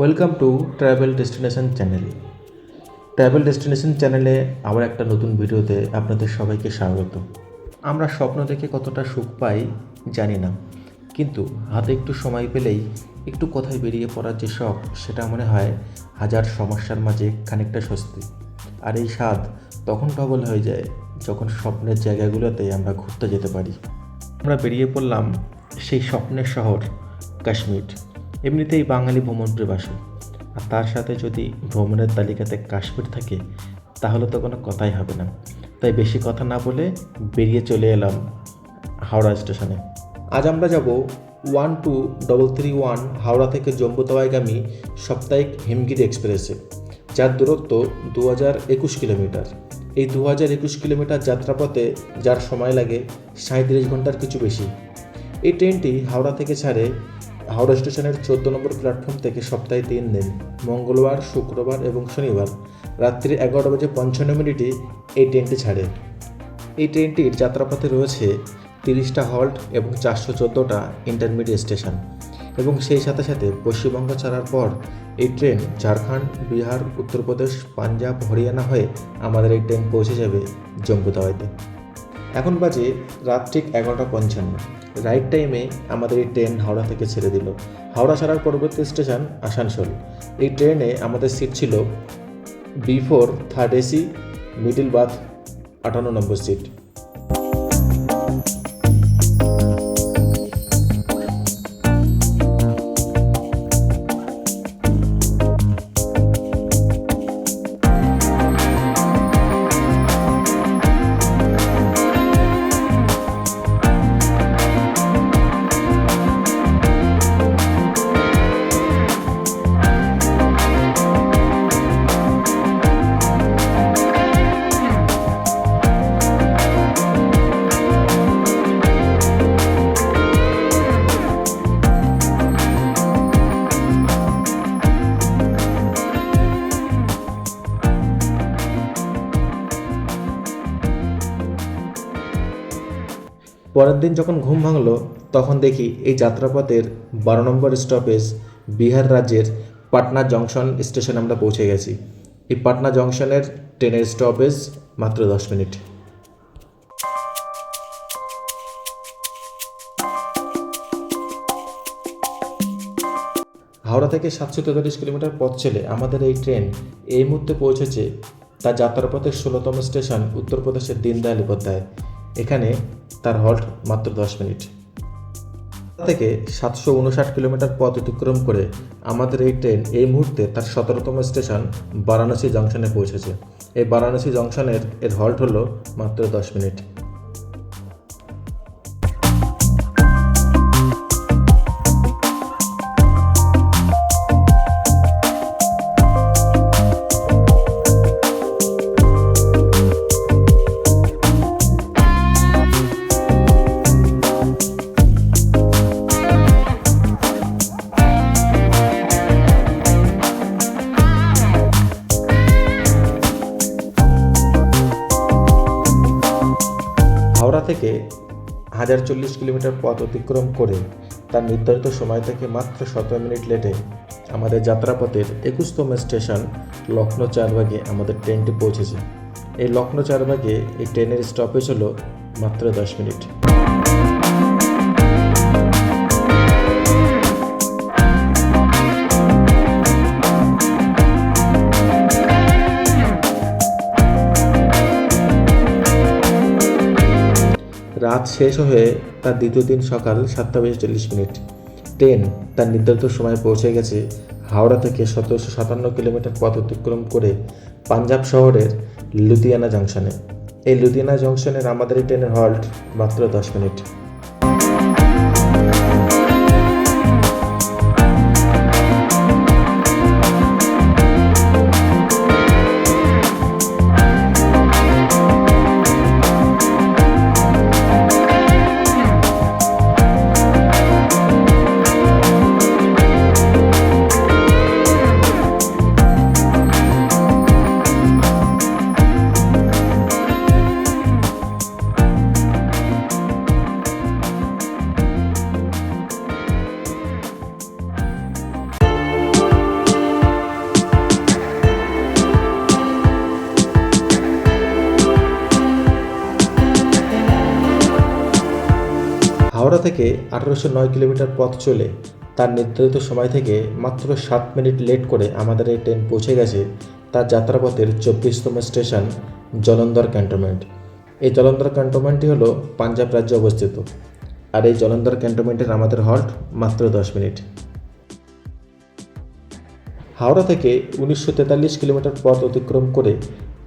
Welcome to travel destination channel travel destination চ্যানেলে আবার একটা নতুন ভিডিওতে আপনাদের সবাইকে স্বাগত। আমরা স্বপ্ন দেখে কতটা সুখ পাই জানি না। কিন্তু হাতে একটু সময় পেলেই একটু কোথায় বেরিয়ে পড়ার যে শখ, সেটা মনে হয় হাজার সমস্যার মাঝে খানিকটা স্বস্তি। আর এই স্বাদ তখন ডবল হয়ে যায় যখন স্বপ্নের জায়গাগুলোতে আমরা ঘুরতে যেতে পারি। আমরা বেরিয়ে পড়লাম সেই স্বপ্নের শহর, কাশ্মীর। এমনিতেই বাঙালি ভ্রমণ প্রিবাসী আর তার সাথে যদি ভ্রমণের তালিকাতে কাশ্মীর থাকে, তাহলে তো কোনো কথাই হবে না। তাই বেশি কথা না বলে বেরিয়ে চলে এলাম হাওড়া স্টেশনে। আজ আমরা যাব one two double three one Howrah থেকে জম্বুতাওয়াইগামী সাপ্তাহিক হিমগিরি এক্সপ্রেসে, যার দূরত্ব দু হাজার একুশ কিলোমিটার। এই দু হাজার একুশ কিলোমিটার যাত্রাপথে যার সময় লাগে সাঁত্রিশ ঘণ্টার কিছু বেশি। এই ট্রেনটি হাওড়া থেকে ছাড়ে হাওড়া স্টেশনের চোদ্দ নম্বর প্ল্যাটফর্ম থেকে সপ্তাহে তিন দিন, মঙ্গলবার, শুক্রবার এবং শনিবার। রাত্রি এগারোটা বাজে পঞ্চান্ন মিনিটে এই ট্রেনটি ছাড়ে। এই ট্রেনটির যাত্রাপথে রয়েছে তিরিশটা হল্ট এবং চারশো চোদ্দোটা ইন্টারমিডিয়েট স্টেশন এবং সেই সাথে সাথে পশ্চিমবঙ্গ ছাড়ার পর এই ট্রেন ঝাড়খণ্ড, বিহার, উত্তরপ্রদেশ, পাঞ্জাব, হরিয়ানা হয়ে আমাদের এই ট্রেন পৌঁছে যাবে জম্মু এখন বাজে রাত ঠিক এগারোটা পঞ্চান্ন। রাইট টাইমে আমাদের এই ট্রেন হাওড়া থেকে ছেড়ে দিল। হাওড়া ছাড়ার পরবর্তী স্টেশন আসানসোল। এই ট্রেনে আমাদের সিট ছিল B four third AC middle berth আটান্ন নম্বর সিট পরের দিন যখন ঘুম ভাঙলো, তখন দেখি এই যাত্রাপথের বারো নম্বর স্টপেজ বিহার রাজ্যের পাটনা জংশন স্টেশন আমরা পৌঁছে গেছি। এই পাটনা জংশনের ট্রেনের স্টপেজ মাত্র দশ মিনিট। হাওড়া থেকে সাতশো তেতাল্লিশ কিলোমিটার পথ চলে আমাদের এই ট্রেন এই মুহূর্তে পৌঁছেছে তার যাত্রাপথের ষোলোতম স্টেশন উত্তরপ্রদেশের দীনদয়াল উপাধ্যায়। এখানে তার হল্ট মাত্র দশ মিনিট। থেকে সাতশো উনষাট কিলোমিটার পথ অতিক্রম করে আমাদের এই ট্রেন এই মুহূর্তে তার সতেরোতম স্টেশন বারাণসী জংশনে পৌঁছেছে। এই বারাণসী জংশনের এর হল্ট হলো মাত্র দশ মিনিট। হাজার চল্লিশ কিলোমিটার পথ অতিক্রম করে তার নির্ধারিত সময় থেকে মাত্র সতেরো মিনিট লেটে আমাদের যাত্রাপথের একুশতম স্টেশন লখনৌ চারবাগে আমাদের ট্রেনটি পৌঁছেছে। এই লখনৌ চারবাগে এই ট্রেনের স্টপেজ হলো মাত্র দশ মিনিট। রাত শেষ হয়ে তার দ্বিতীয় দিন সকাল সাতটা বেশ চল্লিশ মিনিট। ট্রেন তার নির্ধারিত সময়ে পৌঁছে গেছে হাওড়া থেকে সতেরোশো সাতান্ন কিলোমিটার পথ অতিক্রম করে পাঞ্জাব শহরের লুধিয়ানা জংশনে। এই লুধিয়ানা জংশনের আমাদের এই ট্রেনের হল্ট মাত্র দশ মিনিট। থেকে আঠারোশো নয় কিলোমিটার পথ চলে তার নির্ধারিত সময় থেকে মাত্র সাত মিনিট লেট করে আমাদের এই ট্রেন পৌঁছে গেছে তার যাত্রাপথের চব্বিশতম স্টেশন, জলন্ধর ক্যান্টনমেন্ট। এই জলন্ধর ক্যান্টনমেন্টটি হলো পাঞ্জাব রাজ্যে অবস্থিত। আর এই জলন্ধর ক্যান্টনমেন্টের আমাদের হল্ট মাত্র দশ মিনিট। হাওড়া থেকে উনিশশো তেতাল্লিশ কিলোমিটার পথ অতিক্রম করে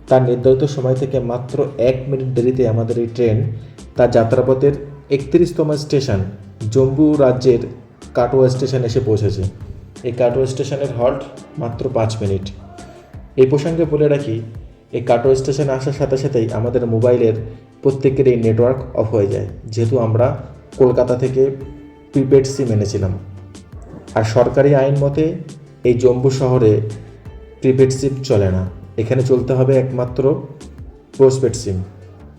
তার নির্ধারিত সময় থেকে মাত্র এক মিনিট দেরিতে আমাদের এই ট্রেন তার যাত্রাপথের একত্রিশতম স্টেশন জম্মু রাজ্যের কাটোয়া স্টেশন এসে পৌঁছেছে। এই কাটোয়া স্টেশনের হল্ট মাত্র পাঁচ মিনিট। এই প্রসঙ্গে বলে রাখি, এই কাটোয়া স্টেশনে আসার সাথে সাথেই আমাদের মোবাইলের প্রত্যেকের এই নেটওয়ার্ক অফ হয়ে যায়, যেহেতু আমরা কলকাতা থেকে প্রিপেড সিম এনেছিলাম। আর সরকারি আইন মতে, এই জম্মু শহরে প্রিপেড সিম চলে না। এখানে চলতে হবে একমাত্র পোস্টপেড সিম।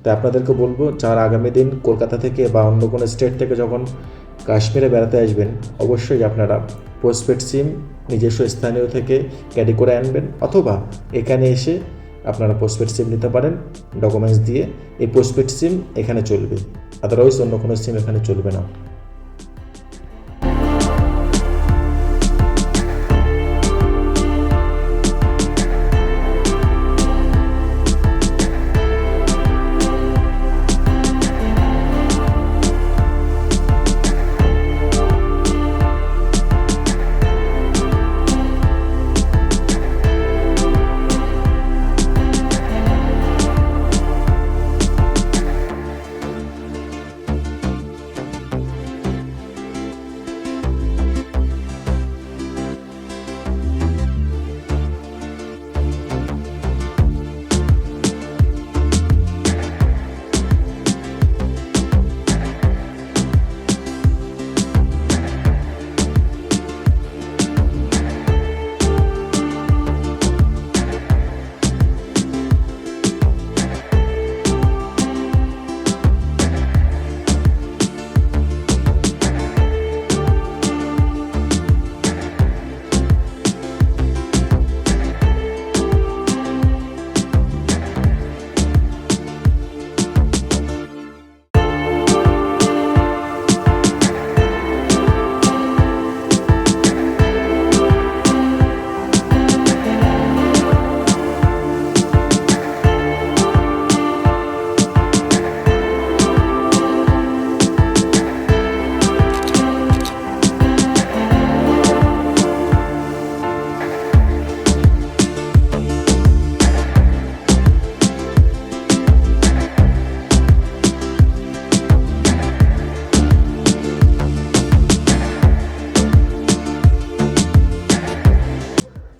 তাই আপনাদেরকে বলব, যারা আগামী দিন কলকাতা থেকে বা অন্য কোনো স্টেট থেকে যখন কাশ্মীরে বেড়াতে আসবেন, অবশ্যই আপনারা পোস্টপেড সিম নিজস্ব স্থানীয় থেকে ক্যারি করে আনবেন অথবা এখানে এসে আপনারা পোস্টপেড সিম নিতে পারেন ডকুমেন্টস দিয়ে। এই পোস্টপেড সিম এখানে চলবে আদারওয়াইজ অন্য কোনো সিম এখানে চলবে না।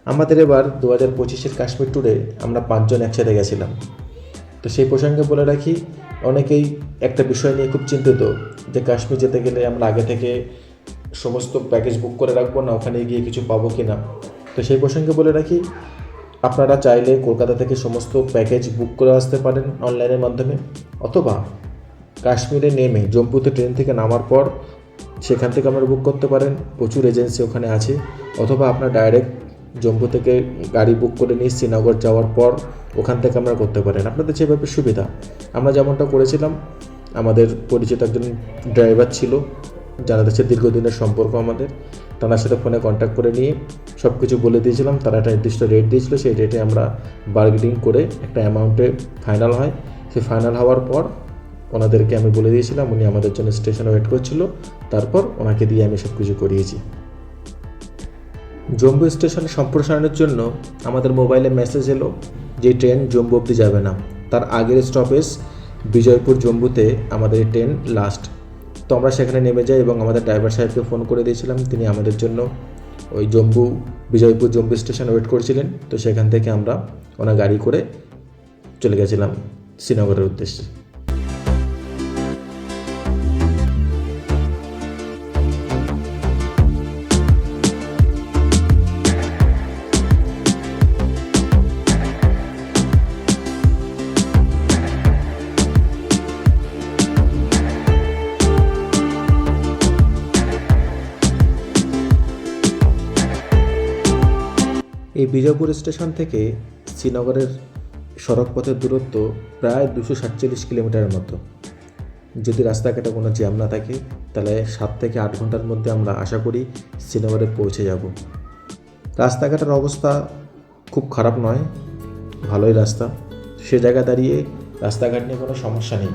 আমাদের এবার দু হাজার পঁচিশের কাশ্মীর ট্যুরে আমরা পাঁচজন একসাথে গেছিলাম। তো সেই প্রসঙ্গে বলে রাখি, অনেকেই একটা বিষয় নিয়ে খুব চিন্তিত যে কাশ্মীর যেতে গেলে আমরা আগে থেকে সমস্ত প্যাকেজ বুক করে রাখব না, ওখানে গিয়ে কিছু পাবো কি না তো সেই প্রসঙ্গে বলে রাখি, আপনারা চাইলে কলকাতা থেকে সমস্ত প্যাকেজ বুক করে আসতে পারেন অনলাইনের মাধ্যমে, অথবা কাশ্মীরে নেমে জম্মুতে ট্রেন থেকে নামার পর সেখান থেকে আপনারা বুক করতে পারেন। প্রচুর এজেন্সি ওখানে আছে, অথবা আপনার ডাইরেক্ট জম্মু থেকে গাড়ি বুক করে নিয়ে শ্রীনগর যাওয়ার পর ওখান থেকে আমরা করতে পারেন। আপনাদের যেভাবে সুবিধা। আমরা যেমনটা করেছিলাম, আমাদের পরিচিত একজন ড্রাইভার ছিল, যারা দেশের দীর্ঘদিনের সম্পর্ক আমাদের, তার সাথে ফোনে কন্ট্যাক্ট করে নিয়ে সব কিছু বলে দিয়েছিলাম। তারা একটা নির্দিষ্ট রেট দিয়েছিল, সেই রেটে আমরা বার্গেনিং করে একটা অ্যামাউন্টে ফাইনাল হয়। সেই ফাইনাল হওয়ার পর ওনাদেরকে আমি বলে দিয়েছিলাম, উনি আমাদের জন্য স্টেশনে ওয়েট করছিল। তারপর ওনাকে দিয়ে আমি সব কিছু করিয়েছি। জম্মু স্টেশন সম্প্রসারণের জন্য আমাদের মোবাইলে মেসেজ এলো যে ট্রেন জম্মু অবধি যাবে না। তার আগের স্টপেজ বিজয়পুর জম্মুতে আমাদের ট্রেন লাস্ট তো আমরা সেখানে নেমে যাই এবং আমাদের ড্রাইভার সাহেবকে ফোন করে দিয়েছিলাম। তিনি আমাদের জন্য ওই জম্মু বিজয়পুর জম্মু স্টেশন ওয়েট করছিলেন। তো সেখান থেকে আমরা ওনার গাড়ি করে চলে গেছিলাম শ্রীনগরের উদ্দেশ্যে। বিজয়পুর স্টেশন থেকে শ্রীনগরের সড়ক পথের দূরত্ব প্রায় দুশো সাতচল্লিশ কিলোমিটারের মতো। যদি রাস্তাঘাটে কোনো জ্যাম না থাকে, তাহলে সাত থেকে আট ঘণ্টার মধ্যে আমরা আশা করি শ্রীনগরে পৌঁছে যাব। রাস্তাঘাটের অবস্থা খুব খারাপ নয়, ভালোই রাস্তা। সে জায়গায় দাঁড়িয়ে রাস্তাঘাট নিয়ে কোনো সমস্যা নেই।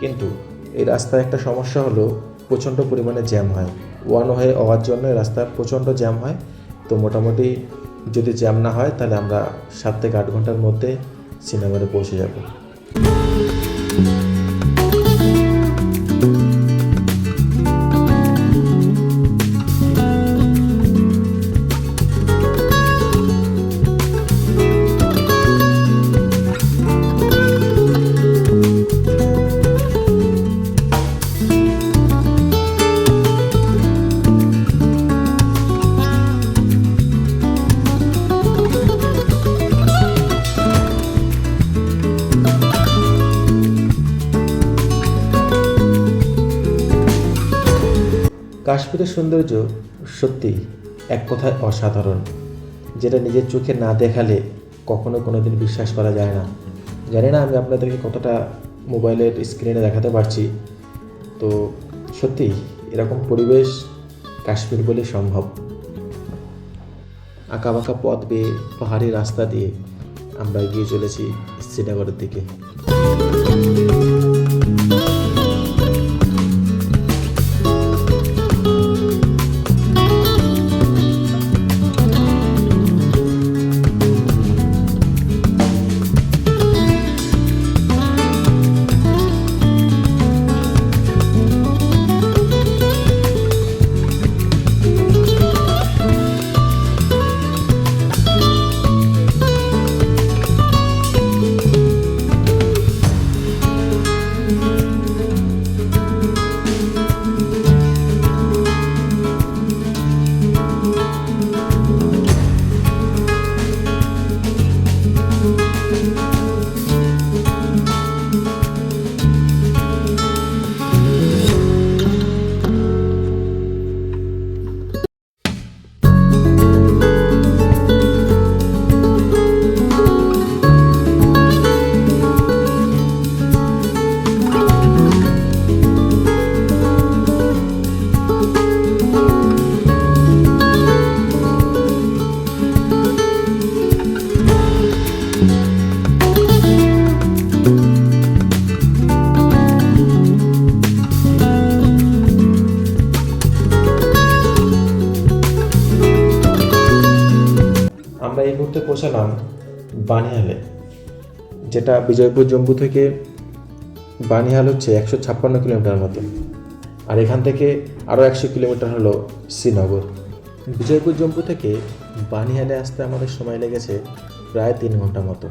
কিন্তু এই রাস্তায় একটা সমস্যা হলো, প্রচণ্ড পরিমাণে জ্যাম হয়। ওয়ান ওয়ে হওয়ার জন্য এই রাস্তায় প্রচণ্ড জ্যাম হয়। তো মোটামুটি যদি জ্যাম না হয় তাহলে আমরা সাত থেকে আট ঘণ্টার মধ্যে সিনেমারে পৌঁছে যাব। কাশ্মীরের সৌন্দর্য সত্যি এক কথায় অসাধারণ, যেটা নিজের চোখে না দেখালে কখনো কোনো দিন বিশ্বাস করা যায় না। জানি না আমি আপনাদেরকে কতটা মোবাইলের স্ক্রিনে দেখাতে পারছি, তো সত্যি এরকম পরিবেশ কাশ্মীর বলে সম্ভব। আঁকা বাঁকা পথ বেয়ে পাহাড়ি রাস্তা দিয়ে আমরা এগিয়ে চলেছি শ্রীনগরের দিকে। যেটা বিজয়পুর জম্মু থেকে বানিহাল হচ্ছে একশো ছাপ্পান্ন কিলোমিটার মতো। আর এখান থেকে আরও একশো কিলোমিটার হলো শ্রীনগর। বিজয়পুর জম্মু থেকে বানিহালে আসতে আমাদের সময় লেগেছে প্রায় তিন ঘণ্টা মতো।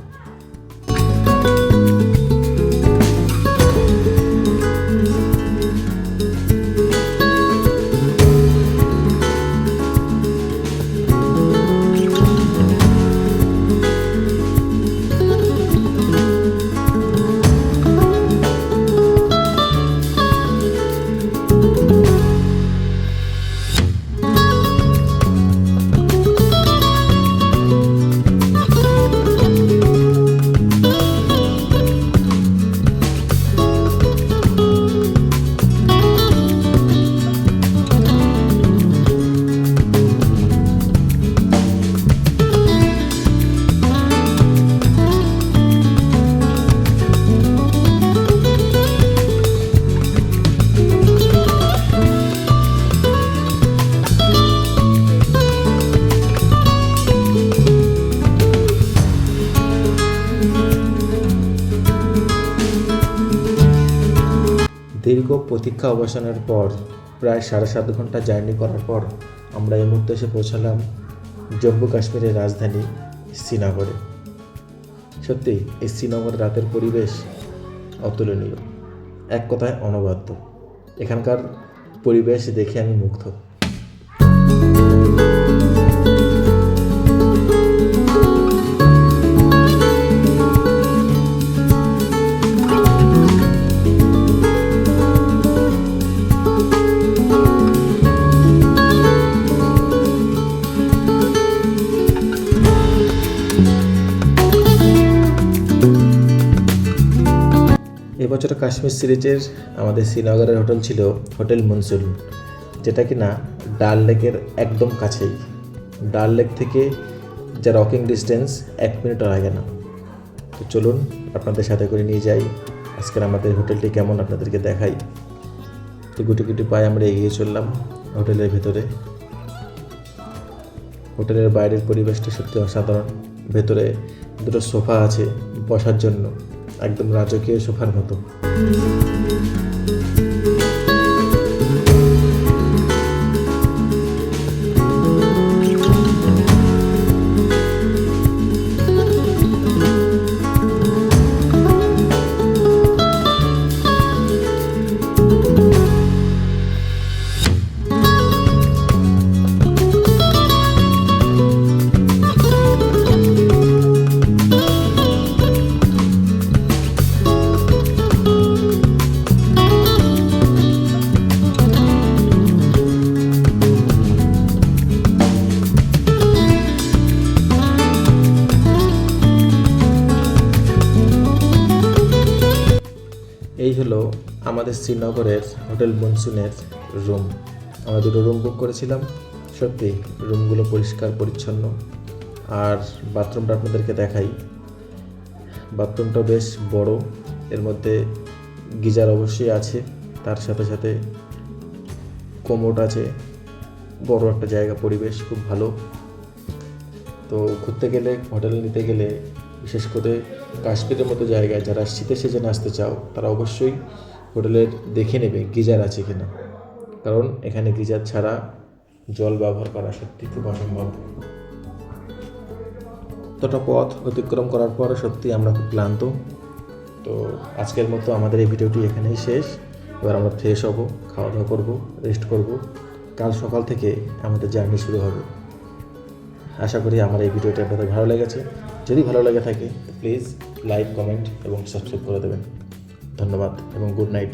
প্রতীক্ষা অবসানের পর, প্রায় সাড়ে সাত ঘণ্টা জার্নি করার পর, আমরা এই মুহূর্তে এসে পৌঁছালাম জম্মু কাশ্মীরের রাজধানী শ্রীনগরে। সত্যি, এই শ্রীনগর রাতের পরিবেশ অতুলনীয়। এক কথায় অনবাদ্য। এখানকার পরিবেশ দেখে আমি মুগ্ধ। কাশ্মীর সিরিজের আমাদের শ্রীনগরের হোটেল ছিল হোটেল মনসুন যেটা কি না ডাল লেকের একদম কাছেই। ডাল লেক থেকে যা রকিং ডিস্টেন্স এক মিনিটও লাগে না। তো চলুন আপনাদের সাথে করে নিয়ে যাই আজকের আমাদের হোটেলটি কেমন আপনাদেরকে দেখাই। তো গুটি গুটি পায়ে আমরা এগিয়ে চললাম হোটেলের ভেতরে। হোটেলের বাইরের পরিবেশটা সত্যি অসাধারণ। ভেতরে দুটো সোফা আছে বসার জন্য। একদম রাজকীয় সোফার মতো। এই হলো আমাদের শ্রীনগরের হোটেল মনসুনের রুম। আমরা দুটো রুম বুক করেছিলাম। সত্যি, রুমগুলো পরিষ্কার, পরিচ্ছন্ন। আর বাথরুমটা আপনাদেরকে দেখাই। বাথরুমটা বেশ বড়। এর মধ্যে গিজার অবশ্যই আছে। তার সাথে সাথে কোমোট আছে। বড় একটা জায়গা, পরিবেশ খুব ভালো। তো ঘুরতে গেলে, হোটেল নিতে গেলে বিশেষ করে কাশ্মীরের মতো জায়গায় যারা শীতে সিজনে আসতে চাও, তারা অবশ্যই হোটেলের দেখে নেবে গিজার আছে কিনা। কারণ এখানে গিজার ছাড়া জল ব্যবহার করা সত্যি খুব অসম্ভব। ততটা পথ অতিক্রম করার পর সত্যি আমরা খুব ক্লান্ত। তো আজকের মতো আমাদের এই ভিডিওটি এখানেই শেষ। এবার আমরা ফ্রেশ হব খাওয়া দাওয়া করব রেস্ট করব। কাল সকাল থেকে আমাদের জার্নি শুরু হবে। আশা করি আমার এই ভিডিওটি আপনাদের ভালো লেগেছে। যদি ভালো লাগে থাকে প্লিজ লাইক কমেন্ট এবং সাবস্ক্রাইব করে দেবেন। ধন্যবাদ এবং গুড নাইট